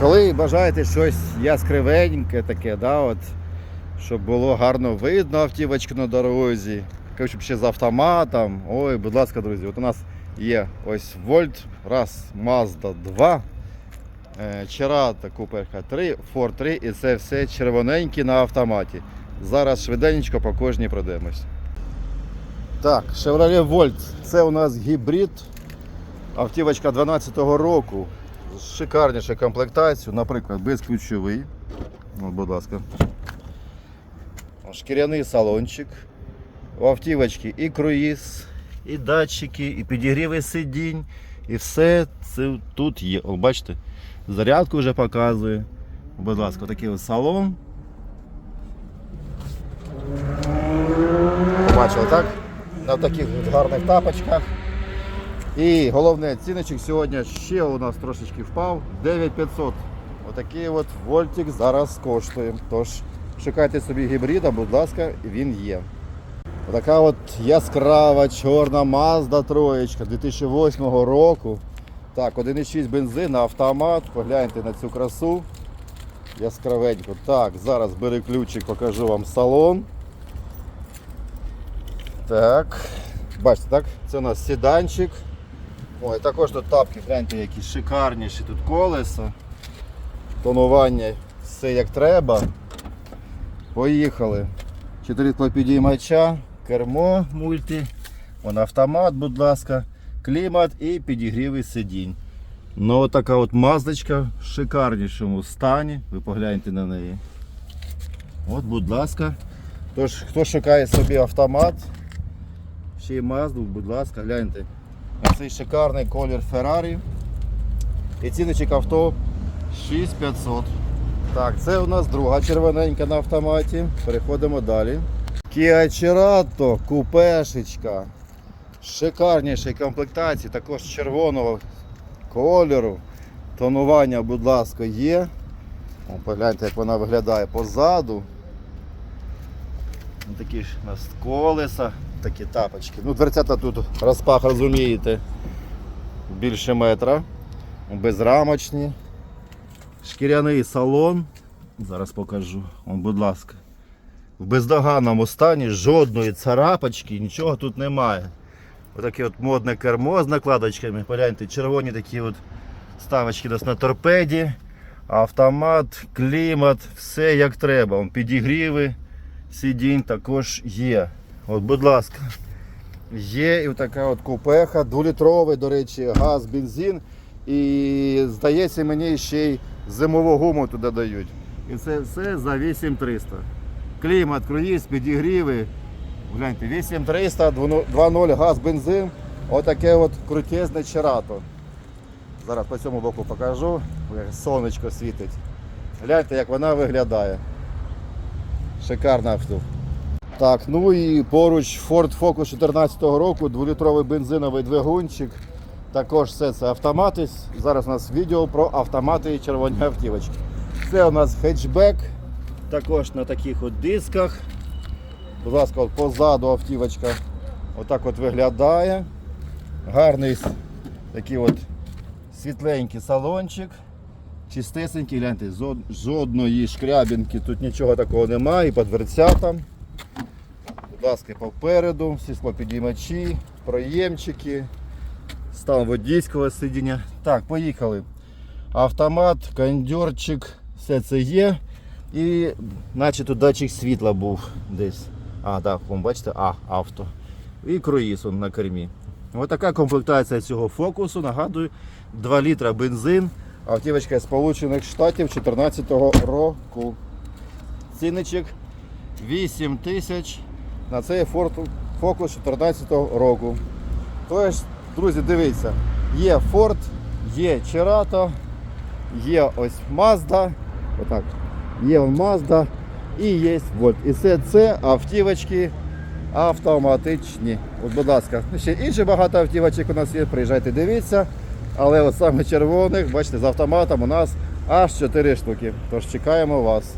Коли бажаєте щось яскравеньке таке, да, от, щоб було гарно видно автівочку на дорозі, щоб ще з автоматом. Ой, будь ласка, друзі, от у нас є ось Вольт, раз, Mazda 2, е, Черата Куперка 3, Ford 3 і це все червоненькі на автоматі. Зараз швиденько по кожній пройдемось. Так, Chevrolet Volt, це у нас гібрид. Автівочка 12-го року. Шикарніша комплектація, наприклад, безключовий. От, будь ласка. Шкіряний салончик. У автівочки і круїз, і датчики, і підігріви сидінь, і все це тут є. О, бачите, зарядку вже показує. Будь ласка, такий ось салон. Побачили, так? На таких гарних тапочках. І головне, ціночок сьогодні ще у нас трошечки впав. 9500. Отакий от вольтик зараз коштує. Тож шукайте собі гібрида, будь ласка, він є. Така от яскрава чорна Mazda троєчка 2008 року. Так, 1,6 бензин автомат. Погляньте на цю красу. Яскравенько. Так, зараз бери ключик, покажу вам салон. Так. Бачите, так? Це у нас седанчик. Ой, також тут тапки, гляньте, які шикарніші тут колеса. Тонування, все як треба. Поїхали. Чотири підіймача, кермо мульти, Вон автомат, будь ласка, клімат і підігрівий сидінь. Ну така от маздочка в шикарнішому стані. Ви погляньте на неї. От, будь ласка. Тож, хто шукає собі автомат, ще й Мазду, будь ласка, гляньте. Цей шикарний колір Ferrari. І ціночок авто 6500. Так, це у нас друга червоненька на автоматі. Переходимо далі. Kia Cerato, купешечка. Шикарнішої комплектації, також червоного кольору. Тонування, будь ласка, є. О, погляньте, як вона виглядає позаду. Такі ж у нас колеса, такі тапочки. Ну, дверцята тут розпах, розумієте, більше метра. Безрамочні. Шкіряний салон. Зараз покажу. О, будь ласка. В бездоганному стані жодної царапочки, нічого тут немає. Отаке от модне кермо з накладочками. Погляньте, червоні такі от ставочки нас на торпеді. Автомат, клімат, все як треба. Вон Підігріви, сидінь також є. От, будь ласка. Є і така от купеха, дволітровий, до речі, газ, бензин. І здається, мені ще й зимову гуму туди дають. І це все за 8300. Клімат, круїз, підігріви. Гляньте, 8300, 2.0 газ, бензин. Отаке от крутезне черато. Зараз по цьому боку покажу, сонечко світить. Гляньте, як вона виглядає. Шикарна авто. Так, ну і поруч Ford Focus 14 року, 2-літровий бензиновий двигунчик. Також все це автомати. Зараз у нас відео про автомати і червоні автівочки. Це у нас хетчбек, також на таких от дисках. Будь ласка, от позаду автівочка отак от виглядає. Гарний такий от світленький салончик. Чистесенький, гляньте, жодної шкрябінки, тут нічого такого немає, і по дверцятам. Ласка, попереду, всі склопідіймачі, проємчики, стан водійського сидіння. Так, поїхали. Автомат, кондьорчик, все це є. І наче тут датчик світла був десь. А, так, вон, бачите, а, авто. І круїз он на кермі. Ось така комплектація цього фокусу. Нагадую, 2 літра бензин. Автівочка з Сполучених Штатів 2014 року. Цінничок 8 тисяч на цей Focus 2014 року. Тож, друзі, дивіться, є Ford, є Cerato, є ось Mazda, отак, є Mazda і є Volt. І все це автівочки автоматичні. От, будь ласка, ще інше багато автівочок у нас є, приїжджайте, дивіться. Але от саме червоних, бачите, з автоматом у нас аж 4 штуки. Тож чекаємо вас.